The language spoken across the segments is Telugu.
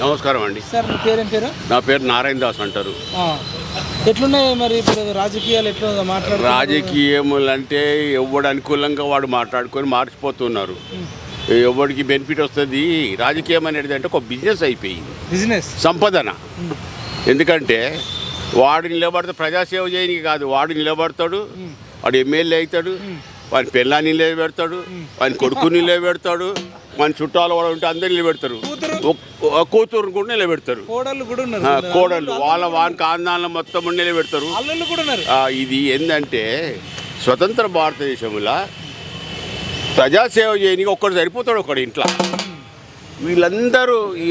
నమస్కారం అండి. సార్ మీ పేరేం పేరు? నా పేరు నారాయణ దాస్ అంటారు. ఎట్లున్నాయి మరి ఇప్పుడు రాజకీయాలు ఎట్లా మాట్లాడు రాజకీయములు అంటే ఎవడు అనుకూలంగా వాడు మాట్లాడుకొని మార్చిపోతున్నారు. ఎవడికి బెనిఫిట్ వస్తుంది? రాజకీయం అనేది అంటే ఒక బిజినెస్ అయిపోయింది. బిజినెస్? సంపదన. ఎందుకంటే వాడు నిలబడితే ప్రజాసేవ చేయనికి కాదు. వాడు నిలబడతాడు వాడు ఎమ్మెల్యే అవుతాడు వాని పిల్లాన్ని నిలబెడతాడు వాని కొడుకు నిలబెడతాడు మన చుట్టాలు వాడు ఉంటే అందరు నిలబెడతారు. కూతురు? కూడా నిలబెడతారు. కోడళ్ళు కూడా వాళ్ళ వానికి ఆందోళన మొత్తం నిలబెడతారు. కూడా ఇది ఏంటంటే స్వతంత్ర భారతదేశంలో ప్రజాసేవ చేయనికి ఒక్కడు సరిపోతాడు ఒకడు ఇంట్లో. వీళ్ళందరూ ఈ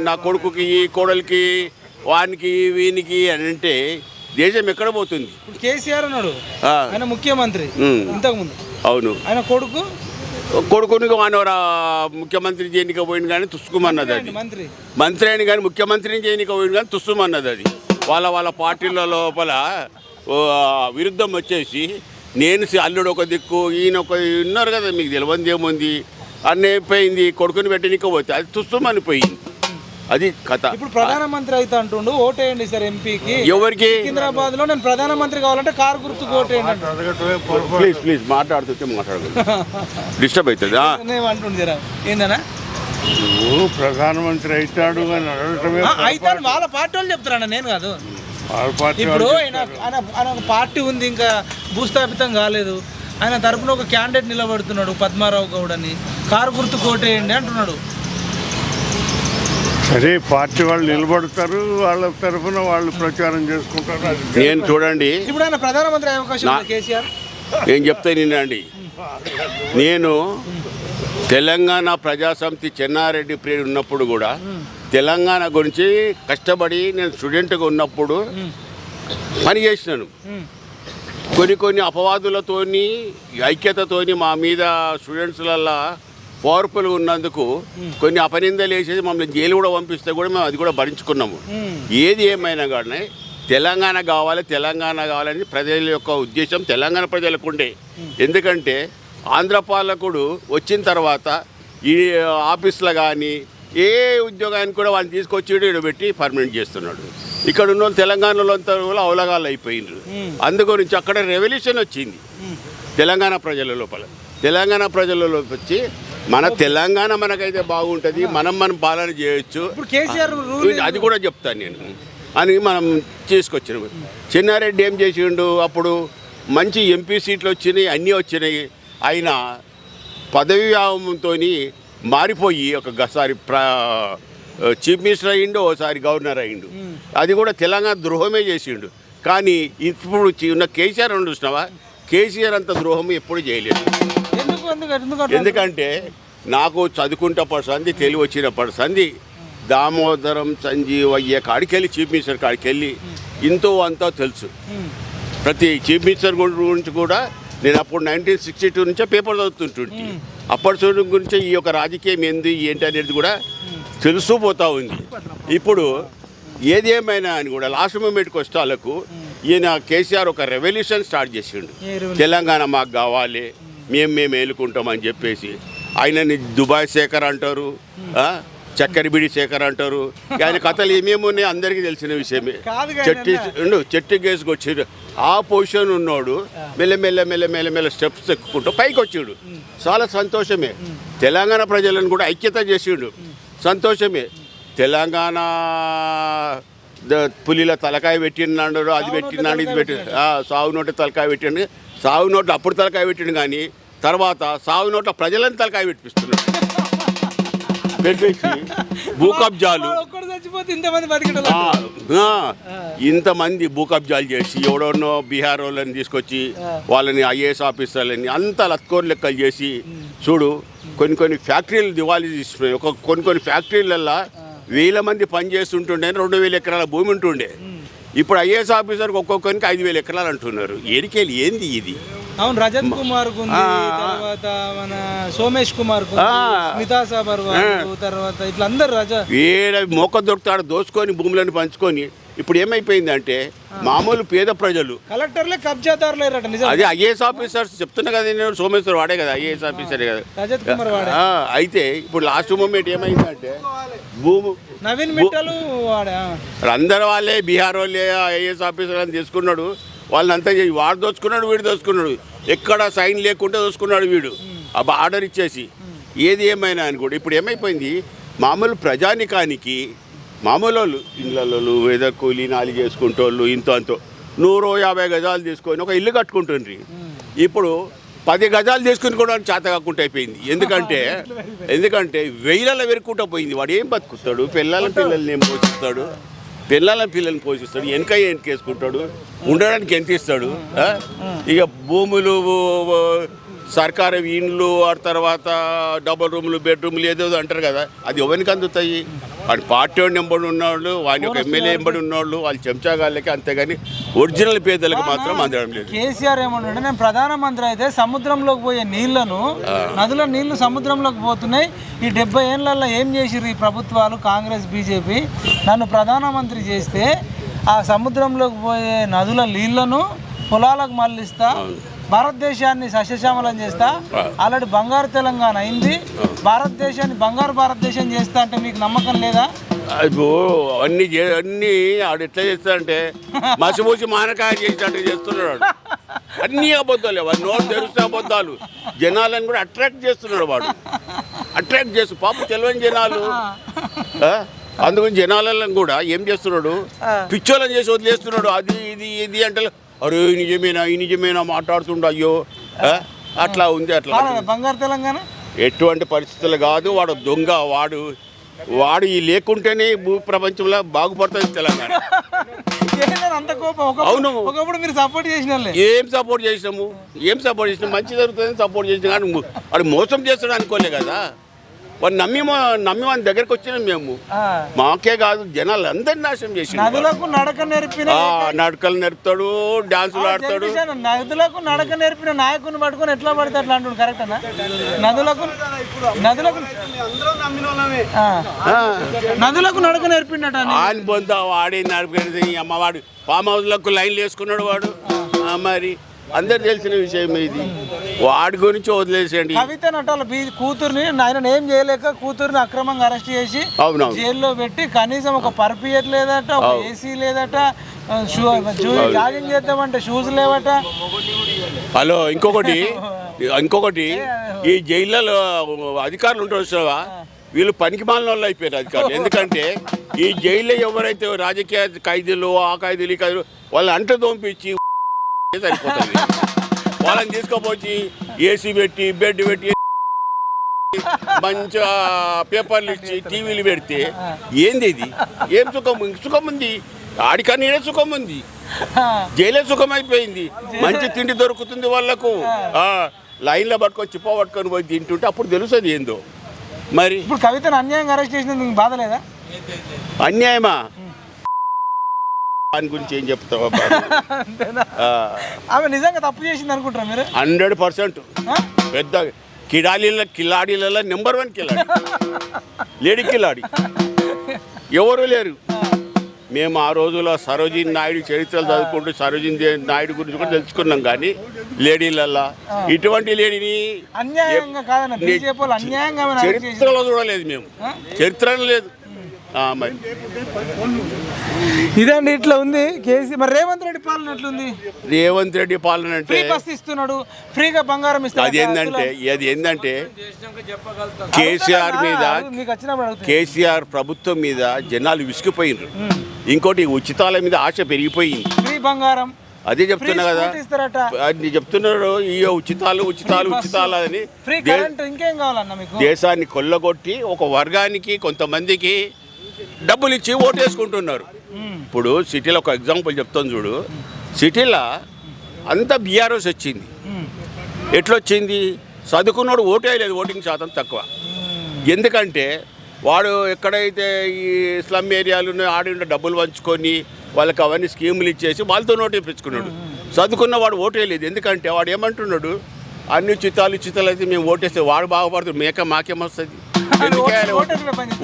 నా కొడుకుకి ఈ కోడలికి వానికి వీనికి అని అంటే దేశం ఎక్కడ పోతుంది? ఇప్పుడు కేసీఆర్ ఉన్నాడు ఆ, ఆయన ముఖ్యమంత్రి. ఉమ్. ఇంతకు ముందు అవును. ఆయన కొడుకు కొడుకునికి వానవరా ముఖ్యమంత్రి చేయనిక పోయింది కానీ తుసుకుమన్నది అది. మంత్రి. అని కానీ ముఖ్యమంత్రిని చేయనిక పోయింది కానీ తుస్సుమన్నది అది. వాళ్ళ వాళ్ళ పార్టీల లోపల విరుద్ధం వచ్చేసి నేను అల్లుడు ఒక దిక్కు ఈయన ఒక ఉన్నారు కదా మీకు తెలియంది ఏముంది అన్న అయిపోయింది కొడుకుని పెట్టనిక పోతే అది తుస్సుమని పోయింది. అది కథ. ఇప్పుడు ప్రధానమంత్రి అయితే అంటుండు ఓటేయండి సార్ ఎంపీకి. ఎవరికి? సికింద్రాబాద్లో నేను ప్రధానమంత్రి కావాలంటే కారు గుర్తుకు ఓటేయండి. ప్లీజ్ ప్లీజ్ మాట్లాడుతుంటే మాట్లాడదు డిస్టర్బ్ అవుతుంది ఆ, నేను అంటుండు జరా ఏందనా నువ్వు ప్రధానమంత్రి అవుతాడు అని అడగటమే అని వాళ్ళ పార్టీ వాళ్ళు చెప్తారన్న నేను కాదు. ఇప్పుడు ఆయన ఆయన ఒక పార్టీ ఉంది ఇంకా భూస్థాపితం కాలేదు. ఆయన తరపున ఒక క్యాండిడేట్ నిలబడుతున్నాడు పద్మారావు గౌడ్ అని. కారు గుర్తు కోటేయండి అంటున్నాడు. సరే పార్టీ వాళ్ళు నిలబడతారు వాళ్ళ తరఫున వాళ్ళు ప్రచారం చేసుకుంటారు అది నేను చూడండి. ఇప్పుడు ప్రధానమంత్రి కేసీఆర్. ఏం చెప్తా నిన్నండి నేను తెలంగాణ ప్రజాసమితి చెన్నారెడ్డి ప్రియుడు ఉన్నప్పుడు కూడా తెలంగాణ గురించి కష్టపడి నేను స్టూడెంట్గా ఉన్నప్పుడు పని చేసినాను. కొన్ని కొన్ని అపవాదులతోని ఐక్యతతోని మా మీద స్టూడెంట్స్లల్లా పవర్ఫుల్గా ఉన్నందుకు కొన్ని అపనిందలు వేసేసి మమ్మల్ని జైలు కూడా పంపిస్తే కూడా మేము అది కూడా భరించుకున్నాము. ఏది ఏమైనా కానీ తెలంగాణ కావాలి తెలంగాణ కావాలని ప్రజల యొక్క ఉద్దేశం తెలంగాణ ప్రజలకు ఉండే. ఎందుకంటే ఆంధ్ర పాలకుడు వచ్చిన తర్వాత ఈ ఆఫీస్లో కానీ ఏ ఉద్యోగానికి కూడా వాళ్ళని తీసుకొచ్చి పెట్టి పర్మనెంట్ చేస్తున్నాడు. ఇక్కడ ఉన్న వాళ్ళు తెలంగాణలో అంతా కూడా అవలగాలు అయిపోయినారు అందు గురించి అక్కడ రెవల్యూషన్ వచ్చింది. తెలంగాణ ప్రజల లోపల. తెలంగాణ ప్రజల లోపల వచ్చి మన తెలంగాణ మనకైతే బాగుంటుంది. మనం మనం పాలన చేయొచ్చు. ఇప్పుడు కేసీఆర్ అది కూడా చెప్తాను నేను. అని మనం చేసుకొచ్చినాం చిన్నారెడ్డి ఏం చేసిండు? అప్పుడు మంచి ఎంపీ సీట్లు వచ్చినాయి అన్నీ వచ్చినాయి. ఆయన పదవి వ్యామంతో మారిపోయి ఒక గసారి ప్ర చీఫ్ మినిస్టర్ అయ్యిండు ఓసారి గవర్నర్ అయ్యిండు. అది కూడా తెలంగాణ ద్రోహమే చేసిండు. కానీ ఇప్పుడు ఉన్న కేసీఆర్ అని చూసినావా? కేసీఆర్ అంత ద్రోహం ఎప్పుడు చేయలేదు. ఎందుకంటే నాకు చదువుకుంట పర్సంది తెలివి వచ్చిన పర్సంది దామోదరం సంజీవ్ అయ్యే కాడికెళ్ళి చీఫ్ మినిస్టర్ కాడికెళ్ళి ఇంతో అంతా తెలుసు. ప్రతి చీఫ్ మినిస్టర్ గురించి కూడా నేను అప్పుడు నైన్టీన్ సిక్స్టీ టూ నుంచే పేపర్ చదువుతుంటుంటే. అప్పటి చూడ గురించి ఈ యొక్క రాజకీయం ఏంది ఏంటి అనేది కూడా తెలుస్తూ పోతా ఉంది. ఇప్పుడు ఏది ఏమైనా అని కూడా లాస్ట్ మూమెంట్కి వస్తే వాళ్ళకు ఈయన కేసీఆర్ ఒక రెవల్యూషన్ స్టార్ట్ చేసిండు? తెలంగాణ మాకు కావాలి మేము మేము ఏలుకుంటామని చెప్పేసి ఆయనని దుబాయ్ శేఖర్ అంటారు? చక్కెరబిడి శేఖర్ అంటారు. ఆయన కథలు ఏమేమి ఉన్నాయి అందరికీ తెలిసిన విషయమే. చెట్టి చెట్టు గేసుకు వచ్చాడు. ఆ పొజిషన్ ఉన్నోడు మెల్ల మెల్ల మెల్ల మెల్ల మెల్ల స్టెప్స్ ఎక్కుకుంటూ పైకి వచ్చాడు. చాలా సంతోషమే. తెలంగాణ ప్రజలను కూడా ఐక్యత చేసిండు. సంతోషమే. తెలంగాణ పులిల తలకాయ పెట్టినాడు అది పెట్టినాడు ఇది పెట్టి ఆ, సాగు నోటి తలకాయ పెట్టిండు. సాగు నోట్లు అప్పుడు తలకాయ పెట్టిండు కానీ తర్వాత సాగు నోట్ల ప్రజలను తలకాయ పెట్టిస్తున్నాడు పెట్టేసి భూ కబ్జాలు ఇంతమంది భూ కబ్జాలు చేసి ఎవడెన్నో బీహార్ వాళ్ళని తీసుకొచ్చి వాళ్ళని ఐఏఎస్ ఆఫీసర్లని అంతా లత్కోర్ లెక్కలు చేసి చూడు కొన్ని కొన్ని ఫ్యాక్టరీలు దివాళీ తీసుకున్నాయి ఒక కొన్ని కొన్ని ఫ్యాక్టరీలల్లో వేల మంది పని చేస్తుంటుండే రెండు వేల ఎకరాల భూమి ఉంటుండే. ఇప్పుడు ఐఏఎస్ ఆఫీసర్కి ఒక్కొక్కరికి ఐదు వేల ఎకరాలు అంటున్నారు. ఏరికేలు ఏంది ఇది? అవును రజత్ కుమార్. తర్వాత మన సోమేష్ కుమార్. స్మితా సబర్వాల్ తర్వాత ఇట్లా అందరు రజ ఏడ మొక్క దొరుకుతాడు దోసుకొని భూములను పంచుకొని ఇప్పుడు ఏమైపోయిందంటే మామూలు పేద ప్రజలు. కలెక్టర్లే కబ్జాదారులేరట నిజం. అదే ఐఏఎస్ ఆఫీసర్స్ చెప్తున్నా కదా నేను సోమేశ్వర్ వాడే కదా ఐఏఎస్ ఆఫీసర్ కదా. రజత్ కుమార్ వాడే. అయితే ఇప్పుడు లాస్ట్ మూమెంట్ ఏమైందంటే భూము నవీన్ మిట్టలు వాడే. అందరు వాళ్ళే బీహార్ వాళ్ళే ఐఏఎస్ ఆఫీసర్ అని తీసుకున్నాడు వాళ్ళని అంతా చేసి వాడు దోచుకున్నాడు వీడు దోచుకున్నాడు. ఎక్కడ సైన్ లేకుండా దోచుకున్నాడు వీడు. అబ్బా ఆర్డర్ ఇచ్చేసి. ఏది ఏమైనా అని కూడా. ఇప్పుడు ఏమైపోయింది? మామూలు ప్రజానికానికి మామూలు వాళ్ళు ఇళ్ళలో ఏదో కూలీ నాలి చేసుకుంటోళ్ళు ఇంతో అంతో నూరు యాభై గజాలు తీసుకొని ఒక ఇల్లు కట్టుకుంటుండ్రి. ఇప్పుడు పది గజాలు తీసుకుని కూడా చేత కాకుండా అయిపోయింది. ఎందుకంటే ఎందుకంటే వెయ్యిలలో వెరుక్కుంటూ పోయింది. వాడు ఏం బతుకుతాడు? పిల్లల పిల్లల్ని ఏం పోషిస్తాడు? పిల్లల పిల్లల్ని పోషిస్తాడు వెనక వెనకేసుకుంటాడు ఉండడానికి ఎంత ఇస్తాడు ఇక భూములు సర్కారు ఇండ్లు ఆ తర్వాత డబుల్ రూములు బెడ్రూములు ఏదో అంటారు కదా అది ఎవరికి అందుతాయి? వాడి పార్టీ వాడిని ఎంబడి ఉన్నవాళ్ళు వాడి ఒక ఎమ్మెల్యే ఎంబడి ఉన్నవాళ్ళు వాళ్ళు చెంచాగాళ్ళకి అంతేగాని ఒరిజినల్ పేదలకు మాత్రం అందడం లేదు. కేసీఆర్ ఏమన్నాడు నేను ప్రధానమంత్రి అయితే సముద్రంలోకి పోయే నీళ్ళను నదుల నీళ్ళు సముద్రంలోకి పోతున్నాయి. ఈ డెబ్బై ఏళ్ళల్లో ఏం చేసిర్రు ఈ ప్రభుత్వాలు కాంగ్రెస్ బీజేపీ? నన్ను ప్రధానమంత్రి చేస్తే ఆ సముద్రంలోకి పోయే నదుల నీళ్ళను పొలాలకు మళ్ళిస్తా. భారతదేశాన్ని సస్యశ్యామలం చేస్తా. ఆల్రెడీ బంగారు తెలంగాణ అయింది. భారతదేశాన్ని బంగారు భారతదేశం చేస్తా అంటే మీకు నమ్మకం లేదా? అన్ని అన్ని ఆడు ఎట్లా చేస్తాడంటే మసిమూసి మానకాయ చేసినట్టు చేస్తున్నాడు అన్ని అబద్ధాలు వాడు. నోరు తెరిస్తే అబద్ధాలు. జనాలను కూడా అట్రాక్ట్ చేస్తున్నాడు వాడు. అట్రాక్ట్ చేస్తూ పాపం తెలియని జనాలు? అందుకని జనాలను కూడా ఏం చేస్తున్నాడు? పిచ్చోళ్ళని చేసి వదిలేస్తున్నాడు. అది ఇది ఇది అంటే అరే నిజమేనా ఈ నిజమేనా మాట్లాడుతుండు అయ్యో? అట్లా ఉంది అట్లా. బంగారు తెలంగాణ? ఎటువంటి పరిస్థితులు కాదు వాడు దొంగ వాడు వాడు ఈ లేకుంటేనే భూ ప్రపంచంలో బాగుపడుతుంది తెలంగాణ. అవును. ఒకప్పుడు మీరు సపోర్ట్ చేసిన. ఏం సపోర్ట్ చేసినాము? ఏం సపోర్ట్ చేసినాం మంచి జరుగుతుందని సపోర్ట్ చేసినాం కానీ వాడు మోసం చేస్తాడు అనుకోలే కదా. నమ్మి నమ్మి వాని దగ్గరికి వచ్చినాం మేము. మాకే కాదు జనాలు అందరిని నాశనం చేసి నదులకు నడక నేర్పిన నడకలు నేర్పుతాడు డాన్సులు ఆడతాడు. నదులకు నడక నేర్పిన నాయకుని పట్టుకొని ఎట్లా పడితే అట్లా అంటుండు కరెక్ట్ అన్న? నదులకు నదులకు. నదులకు నడక నేర్పిండట. ఆయన పొందా వాడే నడిపేది అమ్మవాడు ఫామ్ హౌస్లకు లైన్లు వేసుకున్నాడు వాడు. మరి అందరు తెలిసిన విషయం ఇది. వాడి గురించి వదిలేసేయండి. కవిత నటాల కూతుర్ని ఆయన ఏం చేయలేక కూతుర్ని అక్రమంగా అరెస్ట్ చేసి జైల్లో పెట్టి కనీసం ఒక పర్పియట్ లేదట ఒక ఏసీ లేదట జాగింగ్ చేద్దామంటే షూస్ లేవట. హలో ఇంకొకటి ఇంకొకటి ఈ జైళ్ళలో అధికారులు ఉంటారు చూసావా? వీళ్ళు పనికి మాలిన వాళ్ళు అయిపోయారు అధికారులు. ఎందుకంటే ఈ జైల్లో ఎవరైతే రాజకీయ ఖైదీలు ఆ ఖైదీలు ఈ ఖైదీలు వాళ్ళు అంట దోంపించి సరిపోతుంది? వాళ్ళని తీసుకుపోయి ఏసీ పెట్టి బెడ్ పెట్టి మంచిగా పేపర్లు ఇచ్చి టీవీలు పెడితే ఏంది ఇది? ఏం సుఖం సుఖం ఉంది. ఆడికన్నా ఈడే సుఖం ఉంది. జైలే సుఖం అయిపోయింది మంచి తిండి దొరుకుతుంది వాళ్ళకు. లైన్లో పట్టుకొని చిప్ప పట్టుకొని పోయి తింటుంటే అప్పుడు తెలుస్తుంది ఏందో? మరి ఇప్పుడు కవితను అన్యాయంగా అరెస్ట్ చేసినందుకు మీకు బాధ లేదా? అన్యాయమా? దాని గురించి ఏం చెప్తావా ఆమె నిజంగా తప్పు చేసింది అనుకుంటారా మీరు? Hundred percent? పెద్ద కిడాలీల కిలాడీలలో నెంబర్ వన్ కిలాడి. లేడీ కిలాడి. ఎవరు లేరు. మేము ఆ రోజులో సరోజిని నాయుడు చరిత్రలు చదువుకుంటూ సరోజిని నాయుడు గురించి కూడా తెలుసుకున్నాం కానీ లేడీలల్లా ఇటువంటి లేడీని చరిత్రలో చూడలేదు మేము. చరిత్రలో లేదు. ఇదండి ఇట్లా ఉంది. కేసీ మరి రేవంత్ రెడ్డి పాలన ఎట్లుంది? రేవంత్ రెడ్డి పాలన అంటే బస్ ఇస్తున్నాడు. ఫ్రీగా బంగారం అది ఇస్తాడు ఏంటంటే అది ఏంటంటే కేసీఆర్ మీద కేసీఆర్ ప్రభుత్వం మీద జనాలు విసిగిపోయినరు ఇంకోటి ఉచితాల మీద ఆశ పెరిగిపోయింది. ఫ్రీ బంగారం. అదే చెప్తున్నా కదా. అది చెప్తున్నారు ఈ ఉచితాలు ఉచితాలు ఉచితాలు అని. దేశాన్ని కొల్లగొట్టి ఒక వర్గానికి కొంతమందికి డబ్బులు ఇచ్చి ఓటేసుకుంటున్నారు. వేసుకుంటున్నారు ఇప్పుడు సిటీలో ఒక ఎగ్జాంపుల్ చెప్తాను చూడు. సిటీలో అంతా బీఆర్ఎస్ వచ్చింది. ఎట్లొచ్చింది? చదువుకున్నాడు ఓటే లేదు ఓటింగ్ శాతం తక్కువ. ఎందుకంటే వాడు ఎక్కడైతే ఈ స్లమ్ ఏరియాలు ఆడి ఉండే డబ్బులు పంచుకొని వాళ్ళకి అవన్నీ స్కీములు ఇచ్చేసి వాళ్ళతో నోటు చదువుకున్న వాడు ఓటేయలేదు ఎందుకంటే వాడు ఏమంటున్నాడు? అన్ని చిత్తాలు చిత్తాలు అయితే మేము ఓటేస్తే వాడు బాగుపడుతుంది మేక మాకేమొస్తుంది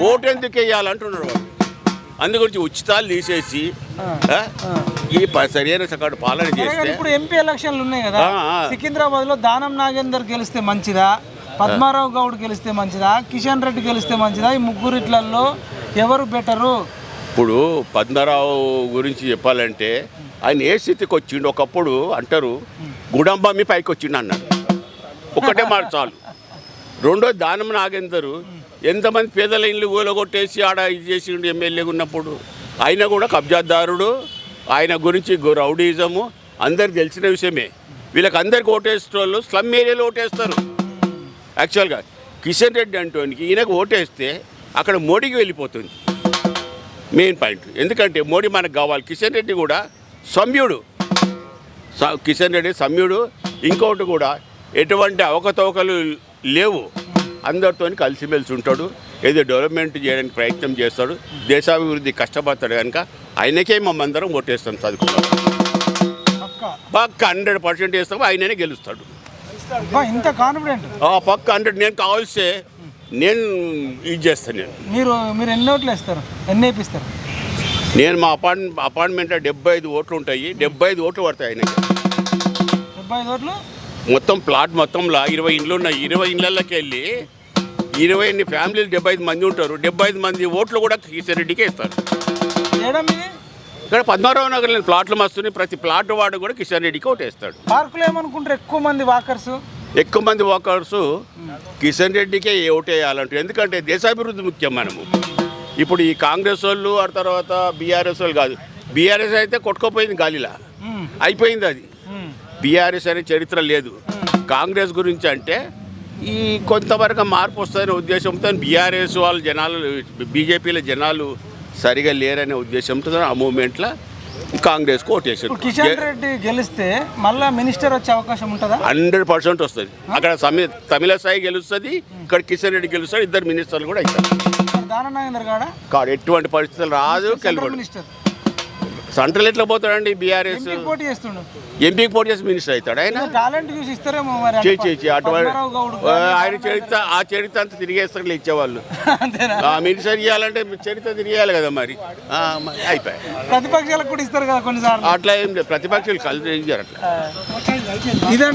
ఓటు ఎందుకు వేయాలి అంటున్నాడు వాడు. అందు గురించి ఉచితాలు తీసేసి ఈ సరైన సకాడు పాలన చేస్తే ఇప్పుడు ఎంపీ ఎలక్షన్లు ఉన్నాయి కదా. సికింద్రాబాద్లో దానం నాగేందర్ గెలిస్తే మంచిదా? పద్మారావు గౌడ్ గెలిస్తే మంచిదా? కిషన్ రెడ్డి గెలిస్తే మంచిదా? ఈ ముగ్గురిట్లలో ఎవరు బెటరు? ఇప్పుడు పద్మరావు గురించి చెప్పాలంటే ఆయన ఏ స్థితికి వచ్చిండు ఒకప్పుడు అంటారు గుడంబమ్మి పైకి వచ్చిండు అన్నాడు. ఒక్కటే మాట చాలు. రెండో దానం నాగేందరు ఎంతమంది పేదల ఇల్లు కూలగొట్టేసి ఆడ ఇది చేసిండు ఎమ్మెల్యేగా ఉన్నప్పుడు ఆయన కూడా కబ్జాదారుడు. ఆయన గురించి రౌడీజము. అందరికి తెలిసిన విషయమే. వీళ్ళకి అందరికి ఓటేసేటోళ్ళు స్లమ్ ఏరియాలో ఓటేస్తారు. యాక్చువల్గా కిషన్ రెడ్డి అంటోనికి ఈయనకు ఓటేస్తే అక్కడ మోడీకి వెళ్ళిపోతుంది. Main point. ఎందుకంటే మోడీ మనకు కావాలి. కిషన్ రెడ్డి కూడా సమ్యుడు. స- కిషన్ రెడ్డి సమ్యుడు. ఇంకొకటి కూడా ఎటువంటి అవకతవకలు లేవు. అందరితో కలిసిమెలిసి ఉంటాడు. ఏదో డెవలప్మెంట్ చేయడానికి ప్రయత్నం చేస్తాడు. దేశాభివృద్ధి కష్టపడతాడు కనుక ఆయనకే మమ్మందరం ఓటేస్తాం చదువుకున్నాం పక్క? హండ్రెడ్ పర్సెంట్ వేస్తాం ఆయననే గెలుస్తాడు. ఇంత కాన్ఫిడెంట్ పక్క హండ్రెడ్ నేను కావాల్సే నేను ఇది చేస్తాను నేను. మీరు మీరు ఎన్ని ఓట్లు వేస్తారు? ఎన్ని వేపిస్తారు? నేను మా అపార్ట్ అపార్ట్మెంట్లో డెబ్బై ఐదు ఓట్లు ఉంటాయి. డెబ్బై ఐదు ఓట్లు పడతాయి ఆయనకి. డెబ్బై ఐదు ఓట్లు? మొత్తం ప్లాట్ మొత్తంలో ఇరవై ఇండ్లు ఉన్నాయి. ఇరవై ఇండ్లకి వెళ్ళి ఇరవై ఎన్ని ఫ్యామిలీలు డెబ్బై ఐదు మంది ఉంటారు. డెబ్బై ఐదు మంది ఓట్లు కూడా కిషన్ రెడ్డికే ఇస్తారు. ఇక్కడ పద్మారావు నగర్లో ప్లాట్లు మస్తున్నాయి ప్రతి ప్లాట్ వాడు కూడా కిషన్ రెడ్డికి ఓటేస్తాడు. పార్కులో ఏమనుకుంటారు? ఎక్కువ మంది వాకర్స్? ఎక్కువ మంది వర్కర్స్ కిషన్ రెడ్డికే ఓటేయాలంటారు ఎందుకంటే దేశాభివృద్ధి ముఖ్యం మనము. ఇప్పుడు ఈ కాంగ్రెస్ వాళ్ళు ఆ తర్వాత బీఆర్ఎస్ వాళ్ళు కాదు. బీఆర్ఎస్ అయితే కొట్టుకోపోయింది గాలిలా. అయిపోయింది అది. బీఆర్ఎస్ అనే చరిత్ర లేదు. కాంగ్రెస్ గురించి అంటే ఈ కొంతవరకు మార్పు వస్తుందనే ఉద్దేశంతో బీఆర్ఎస్ వాళ్ళ జనాలు బీజేపీల జనాలు సరిగా లేరనే ఉద్దేశంతో ఆ మూమెంట్లో కాంగ్రెస్కి ఓటేసారు. కిషన్ రెడ్డి గెలిస్తే మళ్ళా మినిస్టర్ వచ్చే అవకాశం ఉంటుందా? హండ్రెడ్ పర్సెంట్ వస్తుంది. అక్కడ సమీ తమిళ సాయి గెలుస్తుంది ఇక్కడ కిషన్ రెడ్డి గెలుస్తాడు ఇద్దరు మినిస్టర్లు కూడా అవుతారు. మరి దాన నాగేందర్ కాడ కాదు ఎటువంటి పరిస్థితులు రాదు కలవడు. మినిస్టర్. సెంట్రల్ ఎట్లా పోతాడండి బీఆర్ఎస్? ఎంపీకి పోటీ చేసి మినిస్టర్ అవుతాడు ఆయన? అటువంటి ఆయన చరిత్ర ఆ చరిత్ర అంతా తిరిగేస్తారు ఇచ్చేవాళ్ళు. ఆ మినిస్టర్ ఇవ్వాలంటే చరిత్ర తిరిగేయాలి కదా మరి. అయిపోయాయి. ప్రతిపక్షాలకు కూడా ఇస్తారు కదా కొన్నిసార్లు. అట్లా ఏం లేదు. ప్రతిపక్షాలు కలిసి అట్లా. ఇదండి